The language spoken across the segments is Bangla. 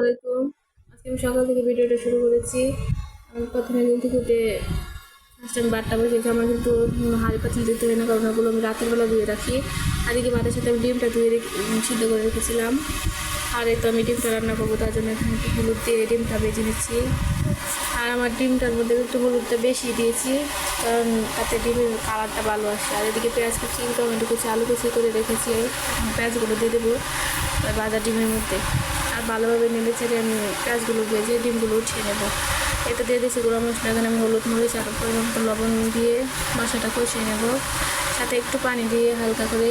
আলাইকুম। আজকে আমি সকাল থেকে ভিডিওটা শুরু করেছি। আমি প্রথমে ঘুম থেকে উঠে ফার্স্ট আমি বারটা বসেছি আমার কিন্তু হাড়ি পাতিল দিতে হয় না, কারণ ওগুলো আমি রাতের বেলা ধুয়ে রাখি। আর এদিকে ভাতের সাথে আমি ডিমটা ধুয়ে রেখে সিদ্ধ করে রেখেছিলাম। আর তো আমি ডিমটা রান্না করব, তার জন্য এখানে একটু হলুদ দিয়ে ডিমটা বেজে নিচ্ছি। আর আমার ডিমটার মধ্যে একটু হলুদটা বেশি দিয়েছি, কারণ তাতে ডিমের কালারটা ভালো আসে। আর এদিকে পেঁয়াজ কুচি, টমেটো কুচি, আলু কুচি করে রেখেছি। পেঁয়াজগুলো দিয়ে দেবো ভাজা ডিমের মধ্যে। আর ভালোভাবে নেড়ে ছেড়ে আমি পেঁয়াজগুলো ভেজে ডিমগুলো উঠিয়ে নেব। এতে দিয়ে দিয়েছি গুঁড়ো মশলা, এখানে আমি হলুদ মরিচ আর পরিমাণ লবণ দিয়ে মশলাটা কষিয়ে নেব। সাথে একটু পানি দিয়ে হালকা করে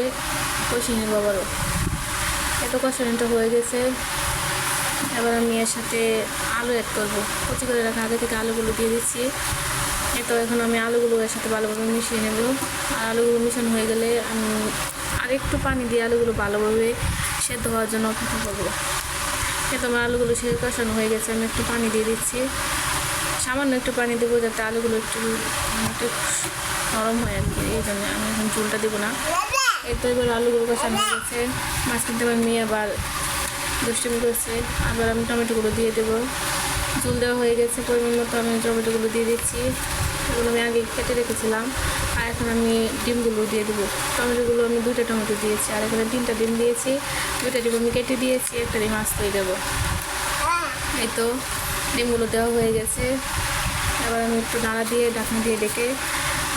কষিয়ে নেব আবারও। এত কষানোটা হয়ে গেছে। এবার আমি এর সাথে আলু অ্যাড করব। কচি করে রাখা আগে থেকে আলুগুলো দিয়ে দিচ্ছি। এই তো এখন আমি আলুগুলো এর সাথে ভালোভাবে মিশিয়ে নেব। আর আলুগুলো মিশানো হয়ে গেলে আমি আর একটু পানি দিয়ে আলুগুলো ভালোভাবে সেদ্ধ হওয়ার জন্য অপেক্ষা করব। এই তো আমার আলুগুলো সে কষানো হয়ে গেছে, আমি একটু পানি দিয়ে দিচ্ছি। সামান্য একটু পানি দেবো যাতে আলুগুলো একটু একটু নরম হয় আর কি, এই জন্য আমি এখন চুলটা দেবো না। তো এবার আলুগুলো কষানো হয়ে গেছে। মাছ কিনতে আমার মেয়ে আবার দুষ্টুমি করছে। আবার আমি টমেটোগুলো দিয়ে দেবো। চুল দেওয়া হয়ে গেছে, পরিমাণ মতো আমি টমেটোগুলো দিয়ে দিচ্ছি। এগুলো আমি আগে কেটে রেখেছিলাম, আর এখন আমি ডিমগুলো দিয়ে দেবো। টমেটোগুলো আমি দুটো টমেটো দিয়েছি, আর এখানে তিনটা ডিম দিয়েছি। দুটা ডিম আমি কেটে দিয়েছি, একটা ডিম আস্তেই দেবো এই তো, ডিমগুলো দেওয়া হয়ে গেছে। এবার আমি একটু নাড়া দিয়ে, ঢাকনা দিয়ে ডেকে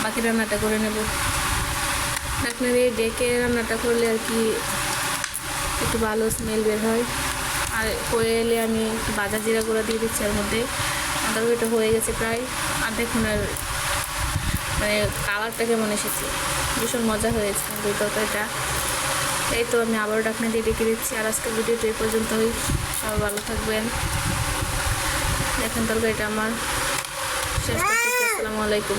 বাকি রান্নাটা করে নেব। ঢাকনা দিয়ে ডেকে রান্নাটা করলে আর কি একটু ভালো স্মেল বের হয়। আর হয়ে এলে আমি বাজার জিরা গুঁড়া দিয়ে দিচ্ছি এর মধ্যে। আমাদের এটা হয়ে গেছে প্রায় আর দেখুন আর মানে কালারটা কেমন এসেছে। ভীষণ মজা হয়েছে এই তরকারিটা। এই তো আমি আবারও ডাকনা দিয়ে ডেকে দিচ্ছি। আর আজকের ভিডিওটা এই পর্যন্তই। সবাই ভালো থাকবেন। দেখেন তরকারিটা আমার। শেষ আসসালামু আলাইকুম।